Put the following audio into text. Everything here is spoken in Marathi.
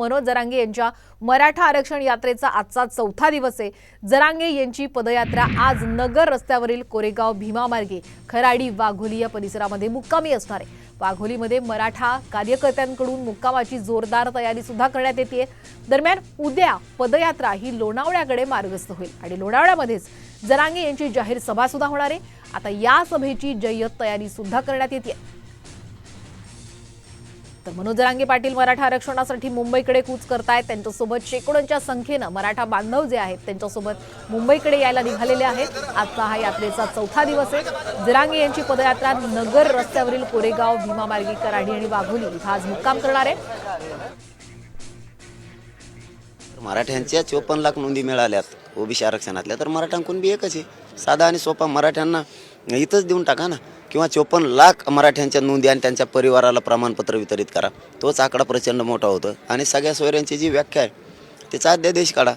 मनोज जरांगे यांच्या मराठा आरक्षण यात्रेचा आजचा चौथा दिवस आहे. जरांगे यांची पदयात्रा आज नगर रस्त्यावरील कोरेगाव भीमा मार्गे खराडी वाघोली या परिसरामध्ये मुक्कामी असणार आहे. वाघोलीमध्ये मराठा कार्यकर्त्यांकडून मुक्कामाची जोरदार तयारी सुद्धा करण्यात येते दरम्यान उद्या पदयात्रा ही लोणावळ्याकडे मार्गस्थ होईल आणि लोणावळ्यामध्येच जरांगे यांची जाहीर सभा सुद्धा होणार आहे. आता या सभेची जय्यत तयारी सुद्धा करण्यात येते तर मनोजरांगे पाटील मराठा आरक्षणासाठी मुंबईकडे कूच करतायत. त्यांच्यासोबत शेकडोंच्या संख्येनं मराठा बांधव जे आहेत त्यांच्यासोबत मुंबईकडे यायला निघालेले आहेत. आजचा हा यात्रेचा चौथा दिवस आहे. जरांगे यांची पदयात्रा नगर रस्त्यावरील कोरेगाव भीमा मार्गी कराडी आणि वाघोली इथं आज मुक्काम करणार आहे. मराठ्यांच्या चोपन्न लाख नोंदी मिळाल्यात ओबीसी आरक्षणातल्या तर मराठ्यांकडून बी एकच आहे. साधा आणि सोपा मराठ्यांना इथंच देऊन टाका ना. किंवा चोपन्न लाख मराठ्यांच्या नोंदी आणि त्यांच्या परिवाराला प्रमाणपत्र वितरित करा. तोच आकडा प्रचंड मोठा होतो आणि सगळ्या सोयऱ्यांची जी व्याख्या आहे त्याचा अध्यादेश काढा.